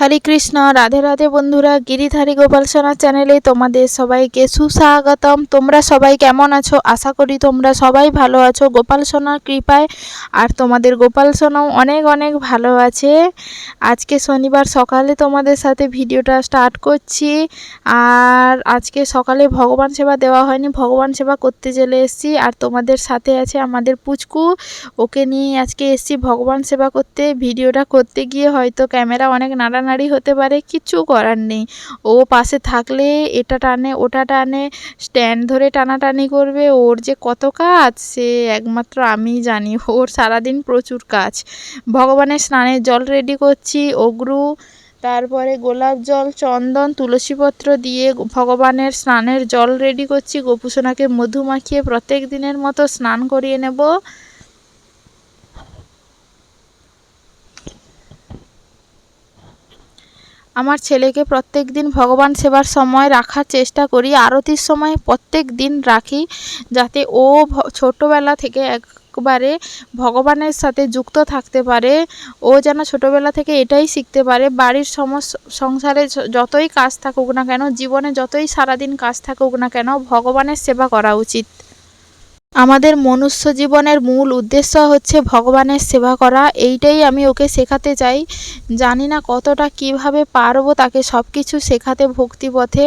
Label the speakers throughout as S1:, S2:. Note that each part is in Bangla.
S1: হরে কৃষ্ণ, রাধে রাধে বন্ধুরা, গিরিধারী গোপাল সোনা চ্যানেলে তোমাদের সবাইকে সুস্বাগতম। তোমরা সবাই কেমন আছো? আশা করি তোমরা সবাই ভালো আছো। গোপাল সোনার কৃপায় আর তোমাদের গোপাল সোনাও অনেক অনেক ভালো আছে। আজকে শনিবার, সকালে তোমাদের সাথে ভিডিওটা স্টার্ট করছি। আর আজকে সকালে ভগবান সেবা দেওয়া হয়নি। ভগবান সেবা করতে চলে এসেছি। আর তোমাদের সাথে আছে আমাদের পুচকু। ওকে নিয়ে আজকে এসেছি ভগবান সেবা করতে। ভিডিওটা করতে গিয়ে হয়তো ক্যামেরা অনেক নাড়ানাড়ি হতে পারে কিচ্ছু করার নেই। ও পাশে থাকলে এটা টানে, ওটা টানে স্ট্যান্ড ধরে টানাটানি করবে, ওর যে কত কাজ, সে একমাত্র আমিই জানি। ওর সারাদিন প্রচুর কাজ। ভগবানের স্নানের জল রেডি করছি, অগ্রু, তারপরে গোলাপ জল, চন্দন, তুলসীপত্র দিয়ে ভগবানের স্নানের জল রেডি করছি। গোপুসোনাকে মধু মাখিয়ে প্রত্যেক দিনের মতো স্নান করিয়ে নেব। আমার ছেলেকে প্রত্যেক দিন ভগবান সেবার সময় রাখার চেষ্টা করি, আরতির সময় প্রত্যেক দিন রাখি যাতে ও ছোটোবেলা থেকে একবারে ভগবানের সাথে যুক্ত থাকতে পারে। ও যেন ছোটবেলা থেকে এটাই শিখতে পারে, বাড়ির সমস্ত সংসারে যতই কাজ থাকুক না কেন, জীবনে যতই সারাদিন কাজ থাকুক না কেন, ভগবানের সেবা করা উচিত। আমাদের মনুষ্য জীবনের মূল উদ্দেশ্য হচ্ছে ভগবানের সেবা করা। এইটাই আমি ওকে শেখাতে চাই। জানি না কতটা কীভাবে পারব তাকে সব কিছু শেখাতে ভক্তিপথে।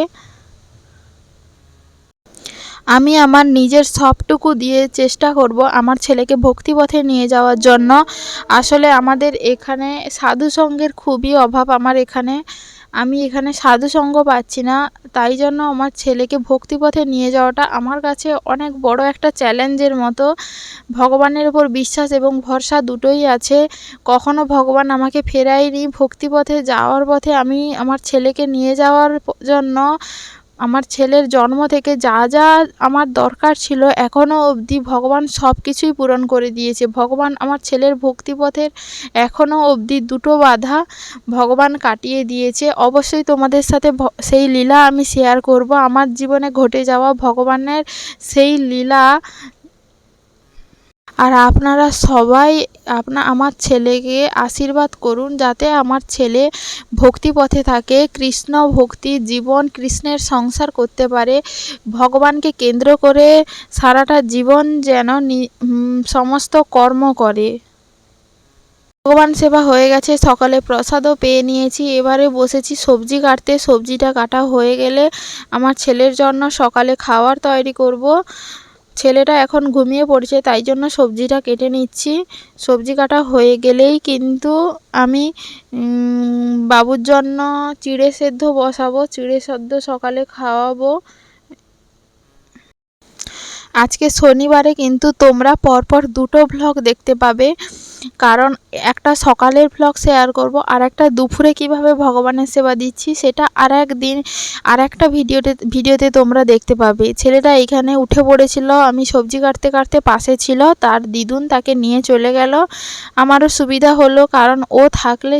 S1: আমি আমার নিজের সবটুকু দিয়ে চেষ্টা করব আমার ছেলেকে ভক্তিপথে নিয়ে যাওয়ার জন্য। আসলে আমাদের এখানে সাধু সঙ্গের খুবই অভাব আমার এখানে। আমি এখানে সাধুসঙ্গ পাচ্ছি না, তাই জন্য আমার ছেলেকে ভক্তিপথে নিয়ে যাওয়াটা আমার কাছে অনেক বড় একটা চ্যালেঞ্জের মতো। ভগবানের উপর বিশ্বাস এবং ভরসা দুটোই আছে। কখনো ভগবান আমাকে ফেরায়নি। ভক্তিপথে যাওয়ার পথে আমি আমার ছেলেকে নিয়ে যাওয়ার জন্য আমার ছেলের জন্ম থেকে যা যা আমার দরকার ছিল এখনও অবধি ভগবান সব কিছুই পূরণ করে দিয়েছে। ভগবান আমার ছেলের ভক্তিপথের এখনও অবধি দুটো বাধা ভগবান কাটিয়ে দিয়েছে। অবশ্যই তোমাদের সাথে সেই লীলা আমি শেয়ার করব। আমার জীবনে ঘটে যাওয়া ভগবানের সেই লীলা আর আপনারা সবাই আপনা, আমার ছেলেকে আশীর্বাদ করুন যাতে আমার ছেলে ভক্তিপথে থাকে, কৃষ্ণ ভক্তি জীবন, কৃষ্ণের সংসার করতে পারে, ভগবানকে কেন্দ্র করে সারাটা জীবন যেন সমস্ত কর্ম করে। ভগবান সেবা হয়ে গেছে, সকালে প্রসাদও পেয়ে নিয়েছি, এবারে বসেছি সবজি কাটতে, সবজিটা কাটা হয়ে গেলে আমার ছেলের জন্য সকালে খাওয়ার তৈরি করব। ছেলেটা এখন ঘুমিয়ে পড়ছে, তাই জন্য সবজিটা কেটে নিচ্ছি। সবজি কাটা হয়ে গেলেই কিন্তু আমি বাবুর জন্য চিড়ে সেদ্ধ বসাবো, চিড়ে সেদ্ধ সকালে খাওয়াবো। আজকে শনিবারে কিন্তু তোমরা পরপর দুটো ব্লগ দেখতে পাবে। কারণ একটা সকালের ভ্লগ শেয়ার করব, আর একটা দুপুরে কীভাবে ভগবানের সেবা দিচ্ছি সেটা আর একদিন আর একটা ভিডিওতে ভিডিওতে তোমরা দেখতে পাবে। ছেলেটা এখানে উঠে পড়েছিল, আমি সবজি কাটতে কাটতে পাশে ছিল, তার দিদুন তাকে নিয়ে চলে গেল। আমারও সুবিধা হলো, কারণ ও থাকলে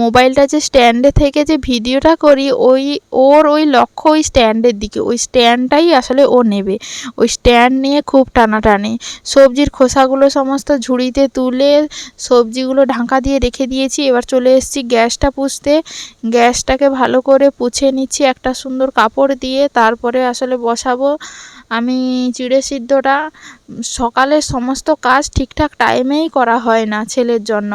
S1: মোবাইলটা যে স্ট্যান্ডে থেকে যে ভিডিওটা করি, ওই, ওর ওই লক্ষ্য ওই স্ট্যান্ডের দিকে, ওই স্ট্যান্ডটাই আসলে ও নেবে। ওই স্ট্যান্ড নিয়ে খুব টানাটানি। সবজির খোসাগুলো সমস্ত ঝুড়িতে তুলে সবজিগুলো ঢাকা দিয়ে রেখে দিয়েছি। এবার চলে এসেছি গ্যাসটা পুষতে গ্যাসটাকে ভালো করে পুছে নিচ্ছি একটা সুন্দর কাপড় দিয়ে। তারপরে আসলে বসাবো। আমি চিড়ে সিদ্ধটা সকালের সমস্ত কাজ ঠিকঠাক টাইমেই করা হয় না ছেলের জন্য।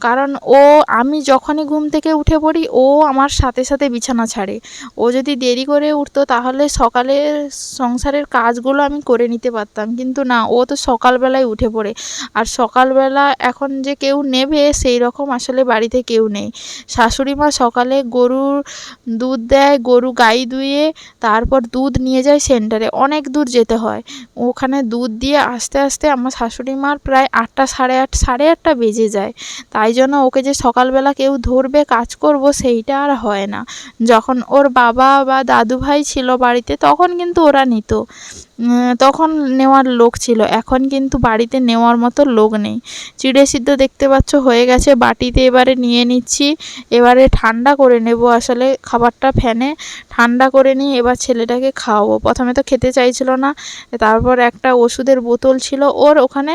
S1: কারণ ও, আমি যখনই ঘুম থেকে উঠে পড়ি, ও আমার সাথে সাথে বিছানা ছাড়ে। ও যদি দেরি করে উঠতো, তাহলে সকালের সংসারের কাজগুলো আমি করে নিতে পারতাম। কিন্তু না, ও তো সকালবেলায় উঠে পড়ে। আর সকালবেলা এখন যে কেউ নেবে, সেই রকম আসলে বাড়িতে কেউ নেই। শাশুড়ি মা সকালে গরুর দুধ দেয়, গরু গাই দুয়ে তারপর দুধ নিয়ে যায় সেন্টারে। অনেক দূর যেতে হয়। ওখানে দুধ দিয়ে আস্তে আস্তে আমার শাশুড়ি মার প্রায় আটটা, সাড়ে আট, সাড়ে আটটা বেজে যায়। তাই জন্য ওকে যে সকালবেলা কেউ ধরবে, কাজ করব, সেইটা আর হয় না। যখন ওর বাবা বা দাদু ভাই ছিল বাড়িতে, তখন কিন্তু ওরা নিত। তখন নেওয়ার লোক ছিল। এখন কিন্তু বাড়িতে নেওয়ার মতো লোক নেই। চিড়ে সিদ্ধ দেখতে পাচ্ছ, হয়ে গেছে। বাটিতে এবারে নিয়ে নিচ্ছি। এবারে ঠান্ডা করে নেব। আসলে খাবারটা ফ্যানে। ঠান্ডা করে নিয়ে এবার ছেলেটাকে খাওয়াবো। প্রথমে তো খেতে চাইছিল না। তারপর একটা ওষুধের বোতল ছিল। ওর ওখানে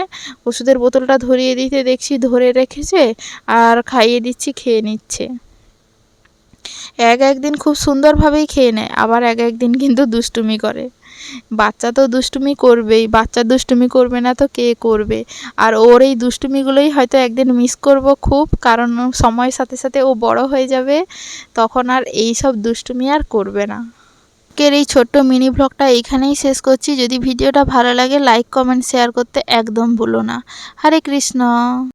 S1: ওষুধের বোতলটা ধরিয়ে দিতে দেখছি, ধরে রেখেছে আর খাইয়ে দিচ্ছি, খেয়ে নিচ্ছে। এক একদিন খুব সুন্দরভাবেই খেয়ে নেয়, আবার এক একদিন কিন্তু দুষ্টুমি করে। বাচ্চা তো দুষ্টুমি করবেই, বাচ্চা দুষ্টুমি করবে না তো কে করবে? আর ওর এই দুষ্টুমিগুলোই হয়তো একদিন মিস করব খুব, কারণ সময়ের সাথে সাথে ও বড় হয়ে যাবে, তখন আর এই সব দুষ্টুমি আর করবে না। আজকের এই ছোট্ট মিনি ব্লগটা এইখানেই শেষ করছি। যদি ভিডিওটা ভালো লাগে লাইক কমেন্ট শেয়ার করতে একদম ভুলো না। হরে কৃষ্ণ।